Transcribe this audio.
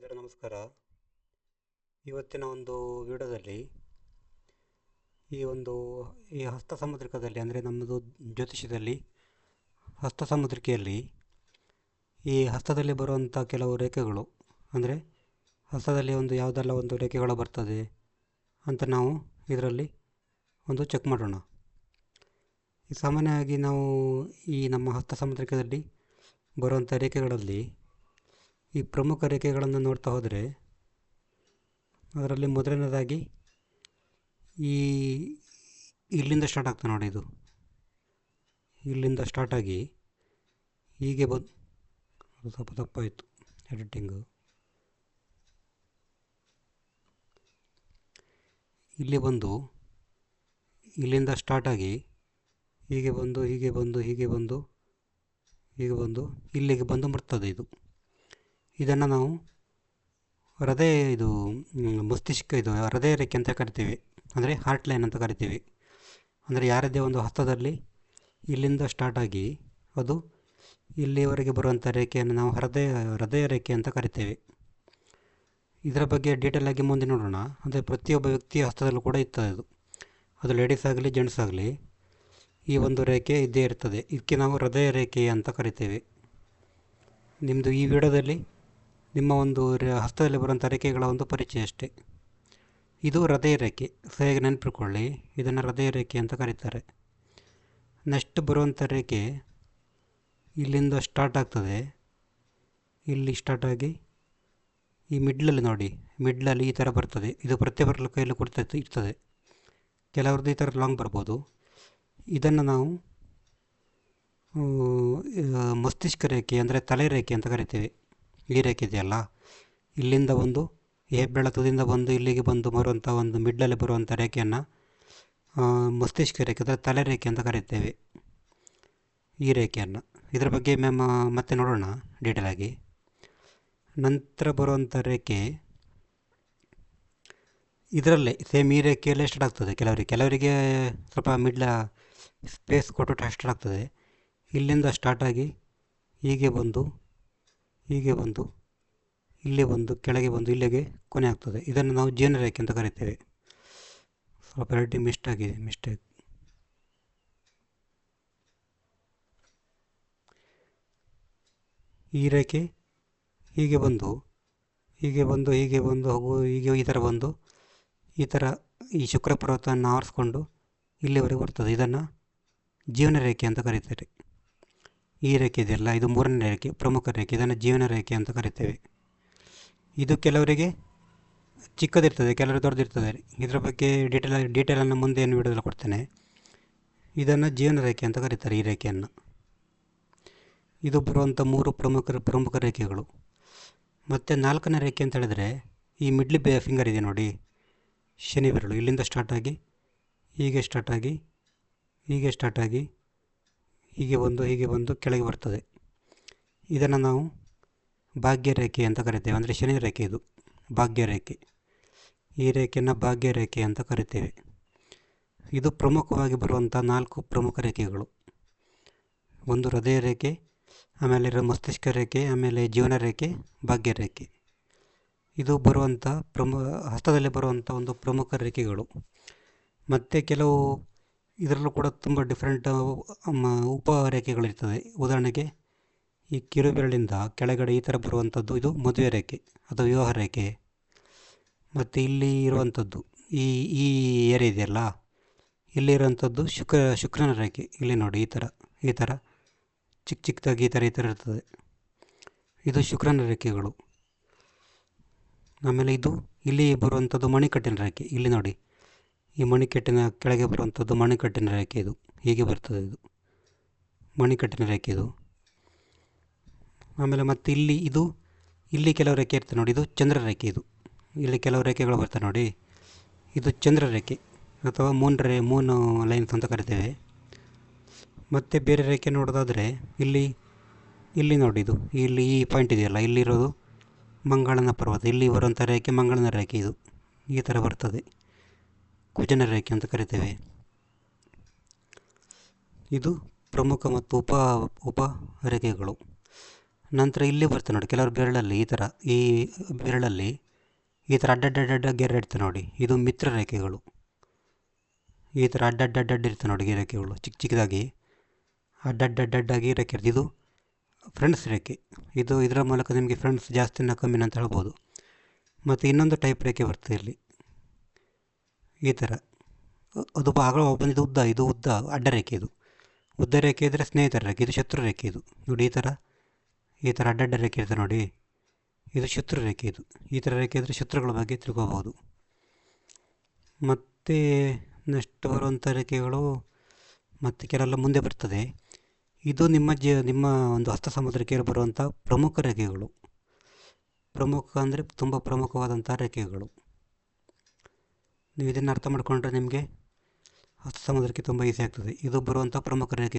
ಸ್ನೇಹಿತರೆ ನಮಸ್ಕಾರ. ಇವತ್ತಿನ ಒಂದು ವಿಡಿಯೋದಲ್ಲಿ ಈ ಒಂದು, ಈ ಹಸ್ತ ಸಮುದ್ರಿಕದಲ್ಲಿ, ಅಂದರೆ ನಮ್ಮದು ಜ್ಯೋತಿಷ್ಯದಲ್ಲಿ, ಹಸ್ತ ಸಮುದ್ರಿಕೆಯಲ್ಲಿ ಈ ಹಸ್ತದಲ್ಲಿ ಬರುವಂಥ ಕೆಲವು ರೇಖೆಗಳು, ಅಂದರೆ ಹಸ್ತದಲ್ಲಿ ಒಂದು ಯಾವುದೆಲ್ಲ ಒಂದು ರೇಖೆಗಳು ಬರ್ತದೆ ಅಂತ ನಾವು ಇದರಲ್ಲಿ ಒಂದು ಚೆಕ್ ಮಾಡೋಣ. ಸಾಮಾನ್ಯವಾಗಿ ನಾವು ಈ ನಮ್ಮ ಹಸ್ತ ಸಮುದ್ರಿಕದಲ್ಲಿ ಬರುವಂಥ ರೇಖೆಗಳಲ್ಲಿ ಈ ಪ್ರಮುಖ ರೇಖೆಗಳನ್ನು ನೋಡ್ತಾ ಹೋದರೆ ಅದರಲ್ಲಿ ಮೊದಲನೇದಾಗಿ ಈ ಇಲ್ಲಿಂದ ಸ್ಟಾರ್ಟ್ ಆಗ್ತದೆ ನೋಡಿ ಇದು. ಇಲ್ಲಿಂದ ಸ್ಟಾರ್ಟ್ ಆಗಿ ಹೀಗೆ ಬಂದು ಸ್ವಲ್ಪ ತಪ್ಪಾಯಿತು ಎಡಿಟಿಂಗು ಇಲ್ಲಿ ಬಂದು ಇಲ್ಲಿಂದ ಸ್ಟಾರ್ಟ್ ಆಗಿ ಹೀಗೆ ಬಂದು ಹೀಗೆ ಬಂದು ಹೀಗೆ ಬಂದು ಹೀಗೆ ಬಂದು ಇಲ್ಲಿಗೆ ಬಂದು ಮುಟ್ತದೆ ಇದು. ಇದನ್ನು ನಾವು ಹೃದಯ ಇದು ಮಸ್ತಿಷ್ಕ ಇದು, ಹೃದಯ ರೇಖೆ ಅಂತ ಕರಿತೀವಿ. ಅಂದರೆ ಹಾರ್ಟ್ ಲೈನ್ ಅಂತ ಕರಿತೀವಿ. ಅಂದರೆ ಯಾರದೇ ಒಂದು ಹಸ್ತದಲ್ಲಿ ಇಲ್ಲಿಂದ ಸ್ಟಾರ್ಟ್ ಆಗಿ ಅದು ಇಲ್ಲಿವರೆಗೆ ಬರುವಂಥ ರೇಖೆಯನ್ನು ನಾವು ಹೃದಯ ಹೃದಯ ರೇಖೆ ಅಂತ ಕರಿತೇವೆ. ಇದರ ಬಗ್ಗೆ ಡೀಟೇಲ್ ಆಗಿ ಮುಂದೆ ನೋಡೋಣ. ಅಂದರೆ ಪ್ರತಿಯೊಬ್ಬ ವ್ಯಕ್ತಿಯ ಹಸ್ತದಲ್ಲೂ ಕೂಡ ಇರ್ತದೆ ಅದು. ಅದು ಲೇಡೀಸ್ ಆಗಲಿ ಜೆಂಟ್ಸ್ ಆಗಲಿ ಈ ಒಂದು ರೇಖೆ ಇದ್ದೇ ಇರ್ತದೆ. ಇದಕ್ಕೆ ನಾವು ಹೃದಯ ರೇಖೆ ಅಂತ ಕರಿತೇವೆ. ನಿಮ್ಮದು ಈ ವಿಡಿಯೋದಲ್ಲಿ ನಿಮ್ಮ ಒಂದು ಹಸ್ತದಲ್ಲಿ ಬರುವಂಥ ರೇಖೆಗಳ ಒಂದು ಪರಿಚಯ ಅಷ್ಟೆ. ಇದು ಹೃದಯ ರೇಖೆ. ಸರಿಯಾಗಿ ನೆನಪಿಟ್ಕೊಳ್ಳಿ. ಇದನ್ನು ಹೃದಯ ರೇಖೆ ಅಂತ ಕರೀತಾರೆ. ನೆಕ್ಸ್ಟ್ ಬರುವಂಥ ರೇಖೆ ಇಲ್ಲಿಂದ ಸ್ಟಾರ್ಟ್ ಆಗ್ತದೆ. ಇಲ್ಲಿ ಸ್ಟಾರ್ಟ್ ಆಗಿ ಈ ಮಿಡ್ಲಲ್ಲಿ ನೋಡಿ. ಮಿಡ್ಲಲ್ಲಿ ಈ ಥರ ಬರ್ತದೆ. ಇದು ಪ್ರತಿಯೊಬ್ಬರ ಕೈಯಲ್ಲಿ ಕೊಡ್ತಾ ಇರ್ತದೆ. ಕೆಲವ್ರದ್ದು ಈ ಥರ ಲಾಂಗ್ ಬರ್ಬೋದು. ಇದನ್ನು ನಾವು ಮಸ್ತಿಷ್ಕ ರೇಖೆ ಅಂದರೆ ತಲೆ ರೇಖೆ ಅಂತ ಕರಿತೇವೆ. ಇದೆಯಲ್ಲ ಇಲ್ಲಿಂದ ಒಂದು ಈ ಹೆಬ್ಬೆಳ ತುದಿಯಿಂದ ಬಂದು ಇಲ್ಲಿಗೆ ಬಂದು ಬರುವಂಥ ಒಂದು ಮಿಡ್ಲಲ್ಲಿ ಬರುವಂಥ ರೇಖೆಯನ್ನು ಮಸ್ತಿಷ್ಕ ರೇಖೆ ಅಂದರೆ ತಲೆ ರೇಖೆ ಅಂತ ಕರೀತೇವೆ ಈ ರೇಖೆಯನ್ನು. ಇದರ ಬಗ್ಗೆ ಮ್ಯಾಮ್ ಮತ್ತೆ ನೋಡೋಣ ಡೀಟೇಲಾಗಿ ನಂತರ ಬರುವಂಥ ರೇಖೆ ಇದರಲ್ಲೇ ಸೇಮ್ ಈ ರೇಖೆಯಲ್ಲೇ ಸ್ಟಾರ್ಟ್ ಆಗ್ತದೆ. ಕೆಲವರಿಗೆ ಕೆಲವರಿಗೆ ಸ್ವಲ್ಪ ಮಿಡ್ಲ ಸ್ಪೇಸ್ ಕೊಟ್ಟು ಸ್ಟಾರ್ಟ್ ಆಗ್ತದೆ. ಇಲ್ಲಿಂದ ಸ್ಟಾರ್ಟಾಗಿ ಹೀಗೆ ಬಂದು ಹೀಗೆ ಬಂದು ಇಲ್ಲೇ ಬಂದು ಕೆಳಗೆ ಬಂದು ಇಲ್ಲಿಗೆ ಕೊನೆ ಆಗ್ತದೆ. ಇದನ್ನು ನಾವು ಜೀವನ ರೇಖೆ ಅಂತ ಕರಿತೇವೆ. ಸ್ವಲ್ಪ ರೆಡ್ಡಿ ಮಿಸ್ಟ್ ಆಗಿದೆ ಮಿಸ್ಟೇಕ್ ಈ ರೇಖೆ ಹೀಗೆ ಬಂದು ಹೀಗೆ ಬಂದು ಹೀಗೆ ಬಂದು, ಹೋಗು, ಹೀಗೆ ಈ ಥರ ಬಂದು, ಈ ಥರ ಈ ಶುಕ್ರ ಪರ್ವತವನ್ನು ಆರಿಸ್ಕೊಂಡು ಇಲ್ಲಿವರೆಗೆ ಬರ್ತದೆ. ಇದನ್ನು ಜೀವನ ರೇಖೆ ಅಂತ ಕರೀತಾರೆ ಈ ರೇಖೆ ಇದೆಯಲ್ಲ, ಇದು ಮೂರನೇ ರೇಖೆ, ಪ್ರಮುಖ ರೇಖೆ, ಇದನ್ನು ಜೀವನ ರೇಖೆ ಅಂತ ಕರಿತೇವೆ. ಇದು ಕೆಲವರಿಗೆ ಚಿಕ್ಕದಿರ್ತದೆ, ಕೆಲವರು ದೊಡ್ಡದಿರ್ತದೆ. ಇದರ ಬಗ್ಗೆ ಡೀಟೇಲ್ ಡೀಟೇಲನ್ನು ಮುಂದೆ ಏನು ವಿಡಿಯೋದಲ್ಲಿ ಕೊಡ್ತೇನೆ. ಇದನ್ನು ಜೀವನ ರೇಖೆ ಅಂತ ಕರೀತಾರೆ ಈ ರೇಖೆಯನ್ನು. ಇದು ಬರುವಂಥ ಮೂರು ಪ್ರಮುಖ ಪ್ರಮುಖ ರೇಖೆಗಳು. ಮತ್ತು ನಾಲ್ಕನೇ ರೇಖೆ ಅಂತ ಹೇಳಿದರೆ, ಈ ಮಿಡ್ಲ್ ಬೇ ಫಿಂಗರ್ ಇದೆ ನೋಡಿ. ಶನಿ ಬೆರಳು, ಇಲ್ಲಿಂದ ಸ್ಟಾರ್ಟ್ ಆಗಿ, ಹೀಗೆ ಸ್ಟಾರ್ಟ್ ಆಗಿ, ಹೀಗೆ ಸ್ಟಾರ್ಟ್ ಆಗಿ ಹೀಗೆ ಬಂದು ಹೀಗೆ ಬಂದು ಕೆಳಗೆ ಬರ್ತದೆ. ಇದನ್ನು ನಾವು ಭಾಗ್ಯ ರೇಖೆ ಅಂತ ಕರಿತೇವೆ. ಅಂದರೆ ಶನಿ ರೇಖೆ ಇದು ಭಾಗ್ಯ ರೇಖೆ ಈ ರೇಖೆಯನ್ನು ಭಾಗ್ಯ ರೇಖೆ ಅಂತ ಕರಿತೇವೆ. ಇದು ಪ್ರಮುಖವಾಗಿ ಬರುವಂಥ ನಾಲ್ಕು ಪ್ರಮುಖ ರೇಖೆಗಳು. ಒಂದು ಹೃದಯ ರೇಖೆ ಆಮೇಲೆ ಮಸ್ತಿಷ್ಕ ರೇಖೆ, ಆಮೇಲೆ ಜೀವನ ರೇಖೆ ಭಾಗ್ಯ ರೇಖೆ ಇದು ಬರುವಂಥ ಪ್ರಮು, ಹಸ್ತದಲ್ಲಿ ಬರುವಂಥ ಒಂದು ಪ್ರಮುಖ ರೇಖೆಗಳು. ಮತ್ತು ಕೆಲವು ಇದರಲ್ಲೂ ಕೂಡ ತುಂಬ ಡಿಫ್ರೆಂಟ್ ಉಪ ರೇಖೆಗಳಿರ್ತದೆ ಉದಾಹರಣೆಗೆ, ಈ ಕಿರುಬೆರಳಿಂದ ಕೆಳಗಡೆ ಈ ಥರ ಬರುವಂಥದ್ದು ಇದು ಮದುವೆ ರೇಖೆ ಅಥವಾ ವಿವಾಹ ರೇಖೆ. ಮತ್ತು ಇಲ್ಲಿ ಇರುವಂಥದ್ದು, ಈ ಈ ಏರಿಯಾ ಇದೆಯಲ್ಲ, ಇಲ್ಲಿ ಇರುವಂಥದ್ದು ಶುಕ್ರ, ಶುಕ್ರನ ರೇಖೆ. ಇಲ್ಲಿ ನೋಡಿ, ಈ ಥರ ಈ ಥರ ಚಿಕ್ಕ ಚಿಕ್ಕದಾಗಿ ಈ ಥರ ಈ ಥರ ಇರ್ತದೆ. ಇದು ಶುಕ್ರನ ರೇಖೆಗಳು. ಆಮೇಲೆ ಇದು ಇಲ್ಲಿ ಬರುವಂಥದ್ದು ಮಣಿಕಟ್ಟಿನ ರೇಖೆ. ಇಲ್ಲಿ ನೋಡಿ ಈ ಮಣಿಕಟ್ಟಿನ ಕೆಳಗೆ ಬರುವಂಥದ್ದು ಮಣಿಕಟ್ಟಿನ ರೇಖೆ ಇದು. ಹೀಗೆ ಬರ್ತದೆ ಇದು. ಮಣಿಕಟ್ಟಿನ ರೇಖೆ ಇದು. ಆಮೇಲೆ ಮತ್ತು ಇಲ್ಲಿ ಇದು, ಇಲ್ಲಿ ಕೆಲವು ರೇಖೆ ಇರ್ತದೆ ನೋಡಿ, ಇದು ಚಂದ್ರ ರೇಖೆ ಇದು. ಇಲ್ಲಿ ಕೆಲವು ರೇಖೆಗಳು ಬರ್ತವೆ ನೋಡಿ. ಇದು ಚಂದ್ರ ರೇಖೆ ಅಥವಾ ಮೂನ್ ರೇ, ಮೂನ್ ಲೈನ್ಸ್ ಅಂತ ಕರಿತೇವೆ. ಮತ್ತು ಬೇರೆ ರೇಖೆ ನೋಡೋದಾದರೆ ಇಲ್ಲಿ ಇಲ್ಲಿ ನೋಡಿ ಇದು. ಇಲ್ಲಿ ಈ ಪಾಯಿಂಟ್ ಇದೆಯಲ್ಲ, ಇಲ್ಲಿರೋದು ಮಂಗಳನ ಪರ್ವತ, ಇಲ್ಲಿ ಬರುವಂಥ ರೇಖೆ ಮಂಗಳನ ರೇಖೆ ಇದು. ಈ ಥರ ಬರ್ತದೆ. ಕುಜನ ರೇಖೆ ಅಂತ ಕರಿತೇವೆ. ಇದು ಪ್ರಮುಖ ಮತ್ತು ಉಪ ಉಪ ರೇಖೆಗಳು. ನಂತರ ಇಲ್ಲಿ ಬರ್ತದೆ ನೋಡಿ, ಕೆಲವರು ಬೆರಳಲ್ಲಿ ಈ ಥರ, ಈ ಬೆರಳಲ್ಲಿ ಈ ಥರ ಅಡ್ಡಡ್ಡಡ್ಡ ಗೆರೆ ಇರ್ತದೆ ನೋಡಿ. ಇದು ಮಿತ್ರ ರೇಖೆಗಳು. ಈ ಥರ ಅಡ್ಡಡ್ಡಡ್ಡ ಇರ್ತದೆ ನೋಡಿ ಈ ರೇಖೆಗಳು. ಚಿಕ್ಕ ಚಿಕ್ಕದಾಗಿ ಅಡ್ಡಡ್ಡಡ್ಡಾಗಿ ರೇಖೆ ಇರ್ತದೆ. ಇದು ಫ್ರೆಂಡ್ಸ್ ರೇಖೆ. ಇದು ಇದರ ಮೂಲಕ ನಿಮಗೆ ಫ್ರೆಂಡ್ಸ್ ಜಾಸ್ತಿನ ಕಮ್ಮಿನ ಅಂತ ಹೇಳ್ಬೋದು. ಮತ್ತು ಇನ್ನೊಂದು ಟೈಪ್ ರೇಖೆ ಬರ್ತದೆ ಇಲ್ಲಿ. ಈ ಥರ. ಅದು ಭಾಗ ಇದು ಉದ್ದ ಇದು ಉದ್ದ ಅಡ್ಡ ರೇಖೆ ಇದು. ಉದ್ದ ರೇಖೆ ಇದ್ದರೆ ಸ್ನೇಹಿತರ ರೇಖೆ, ಇದು ಶತ್ರು ರೇಖೆ ಇದು. ನೋಡಿ ಈ ಥರ. ಈ ಥರ ಅಡ್ಡಡ್ಡ ರೇಖೆ ಇರ್ತದೆ ನೋಡಿ. ಇದು ಶತ್ರು ರೇಖೆ ಇದು. ಈ ಥರ ರೇಖೆ ಇದ್ದರೆ ಶತ್ರುಗಳ ಬಗ್ಗೆ ತಿಳ್ಕೋಬೋದು. ಮತ್ತು ನೆಕ್ಸ್ಟ್ ಬರುವಂಥ ರೇಖೆಗಳು ಮತ್ತು ಕೆಲವೆಲ್ಲ ಮುಂದೆ ಬರ್ತದೆ. ಇದು ನಿಮ್ಮ ಜ, ನಿಮ್ಮ ಒಂದು ಹಸ್ತ ಸಮುದ್ರಕ್ಕೆ ಬರುವಂಥ ಪ್ರಮುಖ ರೇಖೆಗಳು. ಪ್ರಮುಖ ಅಂದರೆ ತುಂಬ ಪ್ರಮುಖವಾದಂಥ ರೇಖೆಗಳು. ನೀವು ಇದನ್ನು ಅರ್ಥ ಮಾಡಿಕೊಂಡ್ರೆ ನಿಮಗೆ ಸಮುದ್ರಕ್ಕೆ ತುಂಬ ಈಸಿ ಆಗ್ತದೆ. ಇದು ಬರುವಂಥ ಪ್ರಮುಖ ರೇಖೆ.